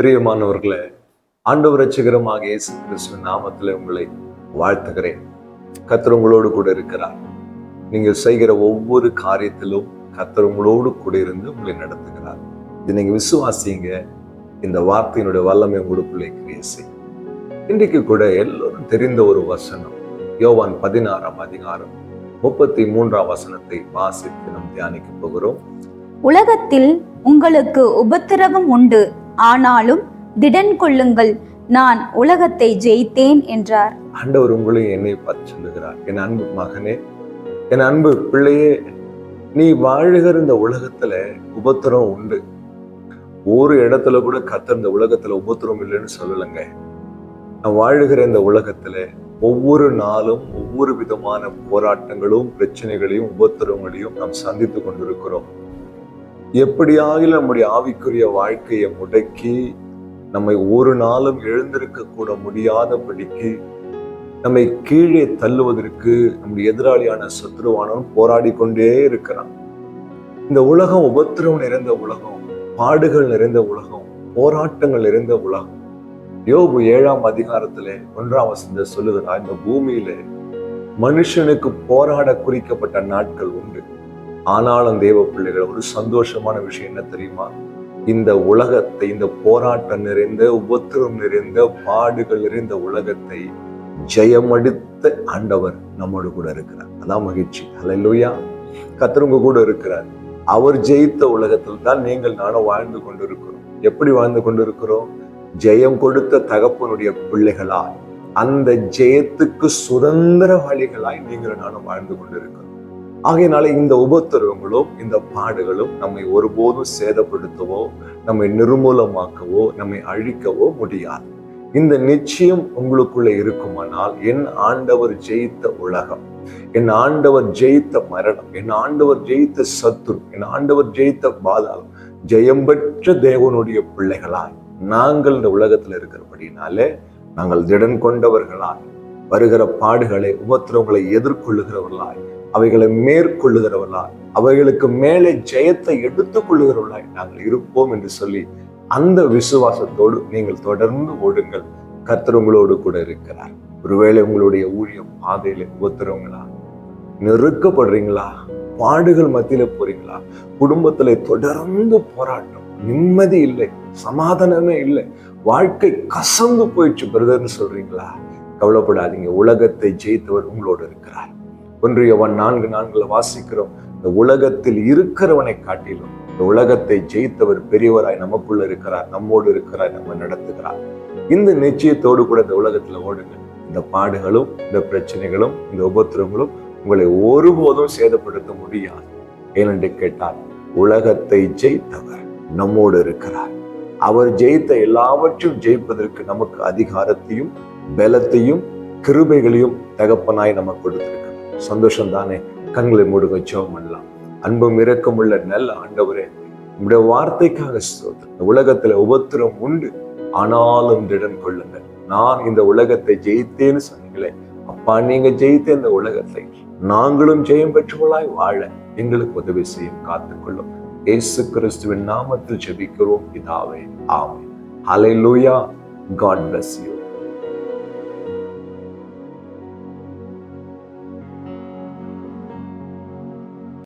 பிரியமானவர்களே ஆண்டவர் ரட்சகரமாக இயேசு கிறிஸ்துவின் நாமத்தில் உங்களை வாழ்த்துகிறேன். கத்தர் உங்களோடு கூட இருக்கிறார். நீங்கள் செய்கிற ஒவ்வொரு காரியத்திலும் கத்தர் உங்களோடு கூட இருந்து உங்களை நடத்துகிறார். இது நீங்கள் விசுவாசிங்க. இந்த வார்த்தையினுடைய வல்லமை உங்களுக்குள்ளே கிரியேசி இன்றைக்கு கூட எல்லோரும் தெரிந்த ஒரு வசனம் யோவான் பதினாறாம் அதிகாரம் முப்பத்தி மூன்றாம் வசனத்தை வாசித்து நாம் தியானிக்க போகிறோம். உலகத்தில் உங்களுக்கு உபத்திரவம் உண்டு. ஆனாலும் திடன் கொள்ளுங்கள் நான் உலகத்தை ஜெயித்தேன் என்றார். ஆண்டவர் உங்களையும் என்னை பார்த்து சொல்லுகிறார். என் அன்பு மகனே என் அன்பு பிள்ளையே நீ வாழுகிற இந்த உலகத்துல உபத்திரம் உண்டு. ஒரு இடத்துல கூட கத்த இந்த உலகத்துல உபத்திரம் இல்லைன்னு சொல்லலைங்க. நான் வாழுகிற இந்த உலகத்துல ஒவ்வொரு நாளும் ஒவ்வொரு விதமான போராட்டங்களும் பிரச்சனைகளையும் உபத்திரங்களையும் நாம் சந்தித்து கொண்டிருக்கிறோம். எப்படியாகிலும் நம்முடைய ஆவிக்குரிய வாழ்க்கையை முடக்கி நம்மை ஒரு நாளும் எழுந்திருக்க கூட முடியாதபடிக்கு நம்மை கீழே தள்ளுவதற்கு நம்முடைய எதிராளியான சத்ருவானவன் போராடி கொண்டே இருக்கிறான். இந்த உலகம் உபத்திரவம் நிறைந்த உலகம் பாடுகள் நிறைந்த உலகம் போராட்டங்கள் நிறைந்த உலகம். யோபு ஏழாம் அதிகாரத்தில் ஒன்றாம் வசந்த சொல்லுகிறார் இந்த பூமியில மனுஷனுக்கு போராட குறிக்கப்பட்ட நாட்கள் உண்டு. ஆனாலும் தேவ பிள்ளைகள் ஒரு சந்தோஷமான விஷயம் என்ன தெரியுமா? இந்த உலகத்தை இந்த போராட்டம் நிறைந்த உபத்திரம் நிறைந்த பாடுகள் நிறைந்த உலகத்தை ஜெயமடித்த ஆண்டவர் நம்மோடு கூட இருக்கிறார். அதான் மகிழ்ச்சி. ஹalleluya கத்தருங்க கூட இருக்கிறார். அவர் ஜெயித்த உலகத்தில் தான் நீங்கள் நானும் வாழ்ந்து கொண்டிருக்கிறோம். எப்படி வாழ்ந்து கொண்டிருக்கிறோம்? ஜெயம் கொடுத்த தகப்பனுடைய பிள்ளைகளாய் அந்த ஜெயத்துக்கு சுதந்திரவாளிகளாய் நீங்கள் நானும் வாழ்ந்து கொண்டிருக்கிறோம். ஆகையினால இந்த உபத்திரவங்களும் இந்த பாடுகளும் நம்மை ஒருபோதும் சேதப்படுத்தவோ நம்மை நிர்மூலமாக்கவோ நம்மை அழிக்கவோ முடியாது. இந்த நிச்சயம் உங்களுக்குள்ள இருக்குமானால் என் ஆண்டவர் ஜெயித்த உலகம் என் ஆண்டவர் ஜெயித்த மரணம் என் ஆண்டவர் ஜெயித்த சத்துரு என் ஆண்டவர் ஜெயித்த பாதாளம் ஜெயம் பெற்ற தேவனுடைய பிள்ளைகளாய் நாங்கள் இந்த உலகத்துல இருக்கிறபடினாலே நாங்கள் திடன் கொண்டவர்களாய் வருகிற பாடுகளை உபத்திரவங்களை எதிர்கொள்ளுகிறவர்களாய் அவைகளை மேற்கொள்ளுகிறவர்களாய் அவைகளுக்கு மேலே ஜெயத்தை எடுத்துக் கொள்ளுகிறவர்களாய் நாங்கள் இருப்போம் என்று சொல்லி அந்த விசுவாசத்தோடு நீங்கள் தொடர்ந்து ஓடுங்கள். கர்த்தர் உங்களோடு கூட இருக்கிறார். ஒருவேளை உங்களுடைய ஊழியம் பாதையில உபத்துறவங்களா நெருக்கப்படுறீங்களா? பாடுகள் மத்தியில போறீங்களா? குடும்பத்துல தொடர்ந்து போராட்டம். நிம்மதி இல்லை. சமாதானமே இல்லை. வாழ்க்கை கசந்து போயிடுச்சு பிரதர்னு சொல்றீங்களா? கவலைப்படாதீங்க. உலகத்தை ஜெயித்தவர் உங்களோடு இருக்கிறார். ஒன்றியவன் நான்கு நான்குல வாசிக்கிறோம். இந்த உலகத்தில் இருக்கிறவனை காட்டிலும் இந்த உலகத்தை ஜெயித்தவர் பெரியவராய் நமக்குள்ள இருக்கிறார் நம்மோடு இருக்கிறார் நம்ம நடத்துகிறார். இந்த நிச்சயத்தோடு கூட இந்த உலகத்துல ஓடுங்க இந்த பாடுகளும் இந்த பிரச்சனைகளும் இந்த உபத்திரங்களும் உங்களை ஒருபோதும் சேதப்படுத்த முடியாது. ஏனென்று கேட்டால் உலகத்தை ஜெயித்தவர் நம்மோடு இருக்கிறார். அவர் ஜெயித்த எல்லாவற்றையும் ஜெயிப்பதற்கு நமக்கு அதிகாரத்தையும் பலத்தையும் கிருபைகளையும் தகப்பனாய் நமக்கு கொடுத்திருக்கிறார். சந்தோஷம் தானே கண்களை மூடுங்க ஜோம் பண்ணலாம் அன்பும் இரக்கமுள்ள நல்ல ஆண்டவரே உங்களுடைய வார்த்தைக்காக இந்த உலகத்துல உபத்திரம் உண்டு. ஆனாலும் திடம் கொள்ளுங்கள். நான் இந்த உலகத்தை ஜெயித்தேன்னு சொன்னீங்களே அப்பா நீங்க ஜெயித்த இந்த உலகத்தை நாங்களும் ஜெயம் பெற்றவர்களாய் வாழ எங்களுக்கு உதவி செய்யும் காத்துக்கொள்ளும். இயேசு கிறிஸ்துவின் நாமத்தில் ஜெபிக்கிறோம் பிதாவே ஆமென். லூயா காட் பிளஸ் யூ